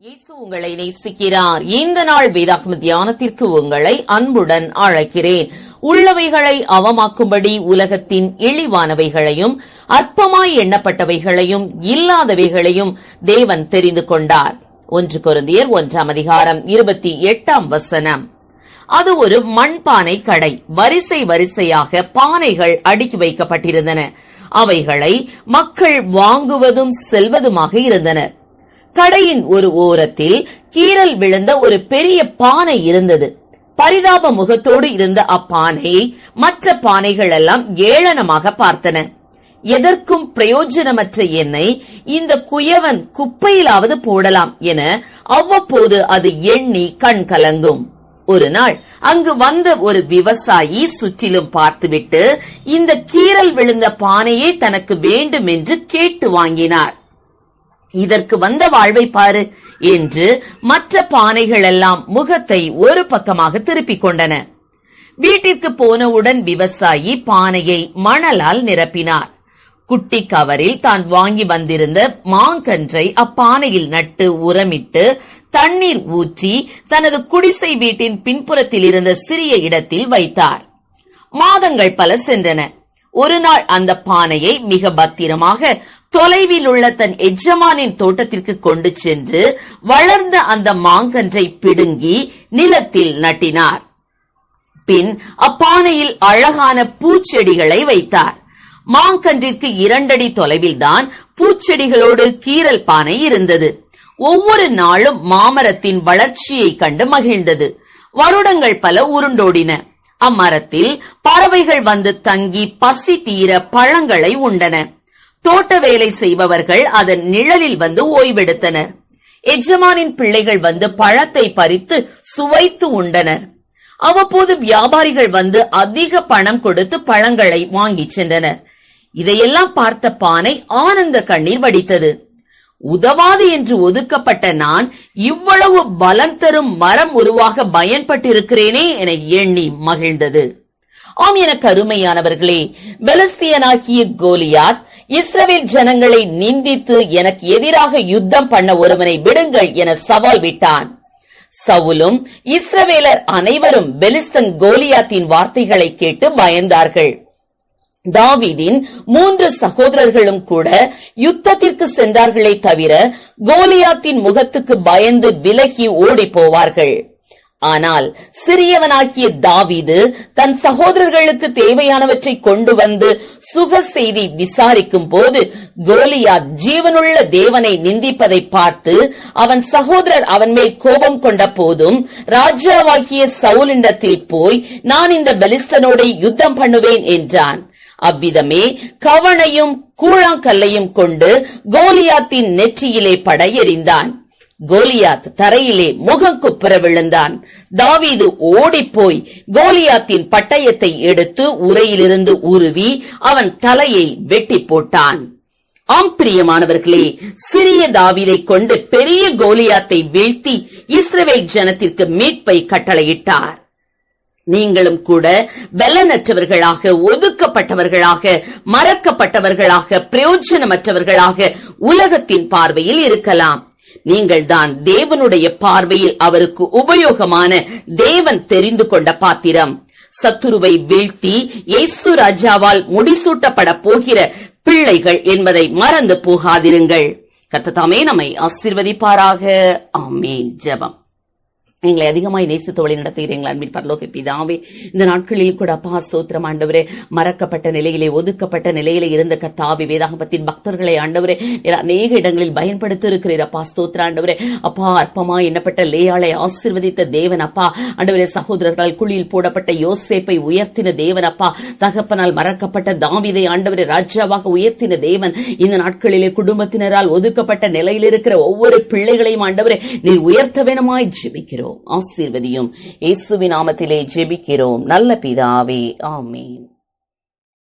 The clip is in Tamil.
இயேசு உங்களை நேசிக்கிறார். இந்த நாள் வேதாகம தியானத்திற்கு உங்களை அன்புடன் அழைக்கிறேன். உள்ளவைகளை அவமாக்கும்படி உலகத்தின் இழிவானவைகளையும் அற்பமாய் எண்ணப்பட்டவைகளையும் இல்லாதவைகளையும் தேவன் தெரிந்து கொண்டார். ஒன்று கொருந்தியர் ஒன்றாம் அதிகாரம் இருபத்தி எட்டாம் வசனம். அது ஒரு மண்பானை கடை. வரிசை வரிசையாக பானைகள் அடுக்கி வைக்கப்பட்டிருந்தன. அவைகளை மக்கள் வாங்குவதும் செல்வதுமாக இருந்தனர். கடையின் ஒரு ஓரத்தில் கீறல் விழுந்த ஒரு பெரிய பானை இருந்தது. பரிதாப முகத்தோடு இருந்த அப்பானையை மற்ற பானைகள் எல்லாம் ஏளனமாக பார்த்தன. எதற்கும் பிரயோஜனமற்ற எண்ணெய் இந்த குயவன் குப்பையிலாவது போடலாம் என அவ்வப்போது அது எண்ணி கண் கலங்கும். ஒரு நாள் அங்கு வந்த ஒரு விவசாயி சுற்றிலும் பார்த்துவிட்டு இந்த கீறல் விழுந்த பானையை தனக்கு வேண்டும் என்று கேட்டு வாங்கினார். இதற்கு வந்த வாழ்வை பாரு என்று மற்ற பானைகள் எல்லாம் முகத்தை ஒரு பக்கமாக திருப்பிக் கொண்டன. வீட்டிற்கு போனவுடன் விவசாயி பானையை மணலால் நிரப்பினார். குட்டி கவரில் தான் வாங்கி வந்திருந்த மாங்கன்றை அப்பானையில் நட்டு உரமிட்டு தண்ணீர் ஊற்றி தனது குடிசை வீட்டின் பின்புறத்தில் இருந்த சிறிய இடத்தில் வைத்தார். மாதங்கள் பல சென்றன. ஒரு நாள் அந்த பானையை மிக பத்திரமாக தொலைவில் உள்ள தன் எஜமானின் தோட்டத்திற்கு கொண்டு சென்று வளர்ந்த அந்த மாங்கன்றை பிடுங்கி நிலத்தில் நட்டினார். பின் அப்பானையில் அழகான பூச்செடிகளை வைத்தார். மாங்கன்றிற்கு இரண்டடி தொலைவில்தான் பூச்செடிகளோடு கீரல் பானை இருந்தது. ஒவ்வொரு நாளும் மாமரத்தின் வளர்ச்சியை கண்டு மகிழ்ந்தது. வருடங்கள் பல உருண்டோடின. அம்மரத்தில் பறவைகள் வந்து தங்கி பசி தீர பழங்களை உண்டன. தோட்ட வேலை செய்பவர்கள் அதன் நிழலில் வந்து ஓய்வெடுத்தனர். எஜமானின் பிள்ளைகள் வந்து பழத்தை பறித்து சுவைத்து உண்டனர். அவ்வப்போது வியாபாரிகள் வந்து அதிக பணம் கொடுத்து பழங்களை வாங்கிச் சென்றனர். இதையெல்லாம் பார்த்த பானை ஆனந்த கண்ணீர் வடித்தது. உதவாது என்று ஒதுக்கப்பட்ட நான் இவ்வளவு பலம் தரும் மரம் உருவாக பயன்பட்டிருக்கிறேனே என எண்ணி மகிழ்ந்தது. ஆம் என கருமையானவர்களே பெலஸ்தியனாகிய கோலியாத் இஸ்ரவேல் ஜனங்களை நிந்தித்து எனக்கு எதிராக யுத்தம் பண்ண ஒருவனை விடுங்கள் என சவால் விட்டான். சவுலும் இஸ்ரவேலர் அனைவரும் பெலிஸ்தன் கோலியாத்தின் வார்த்தைகளை கேட்டு பயந்தார்கள். தாவிதின் மூன்று சகோதரர்களும் கூட யுத்தத்திற்கு சென்றார்களே தவிர கோலியாத்தின் முகத்துக்கு பயந்து விலகி ஓடி போவார்கள். ஆனால் சிறியவனாகிய தாவீது தன் சகோதரர்களுக்கு தேவையானவற்றை கொண்டு வந்து சுக செய்தி விசாரிக்கும் போது கோலியாத் ஜீவனுள்ள தேவனை நிந்திப்பதை பார்த்து அவன் சகோதரர் அவன் மேல் கோபம் கொண்ட போதும் ராஜாவாகிய சவுலிண்டத்தில் போய் நான் இந்த பலிஸ்தனோட யுத்தம் பண்ணுவேன் என்றான். அவ்விதமே கவனையும் கூழாங்கல்லையும் கொண்டு கோலியாத்தின் நெற்றியிலே படையெறிந்தான். கோலியாத் தரையிலே முகம் குப்புற விழுந்தான் தாவீது ஓடிப்போய் கோலியாத்தின் பட்டயத்தை எடுத்து உரையிலிருந்து உருவி அவன் தலையை வெட்டி போட்டான். ஆம் பிரியமானவர்களே சிறிய தாவீதை கொண்டு பெரிய கோலியாத்தை வீழ்த்தி இஸ்ரவேல் ஜனத்திற்கு மீட்பை கட்டளையிட்டார். நீங்களும் கூட பலனற்றவர்களாக ஒதுக்கப்பட்டவர்களாக மறக்கப்பட்டவர்களாக பிரயோஜனமற்றவர்களாக உலகத்தின் பார்வையில் இருக்கலாம். நீங்கள்தான் தேவனுடைய பார்வையில் அவருக்கு உபயோகமான தேவன் தெரிந்து கொண்ட பாத்திரம். சத்துருவை வீழ்த்தி இயேசு ராஜாவால் முடிசூட்டப்பட போகிற பிள்ளைகள் என்பதை மறந்து போகாதிருங்கள். கத்ததாமே நம்மை ஆசிர்வதிப்பாராக. ஆமே ஜெபம். எங்களை அதிகமாய் நேசித்து வழி நடத்துகிறீங்களா அன்பின் பரலோக பிதாவே. இந்த நாட்களில் கூட அப்பா சோத்திரம் ஆண்டவரே மறக்கப்பட்ட நிலையிலே ஒதுக்கப்பட்ட நிலையிலே இருந்த கத்தாவி வேதாகமத்தின் பக்தர்களை ஆண்டவரே அநேக இடங்களில் பயன்படுத்தி இருக்கிறீர் அப்பா ஸ்தோத்திர ஆண்டவரே. அப்பா அற்பமா எண்ணப்பட்ட லேயாளை ஆசிர்வதித்த தேவன் அப்பா. ஆண்டவரே சகோதரர்களால் குழியில் போடப்பட்ட யோசேப்பை உயர்த்தின தேவன் அப்பா. தகப்பனால் மறக்கப்பட்ட தாவிதை ஆண்டவரை ராஜாவாக உயர்த்தின தேவன். இந்த நாட்களிலே குடும்பத்தினரால் ஒதுக்கப்பட்ட நிலையில் இருக்கிற ஒவ்வொரு பிள்ளைகளையும் ஆண்டவரே நீ உயர்த்த வேணுமாய் ஜிபிக்கிறோம். ஆசீர்வதியும். இயேசுவின் நாமத்திலே ஜெபிக்கிறோம். நல்ல பிதாவே ஆமீன்.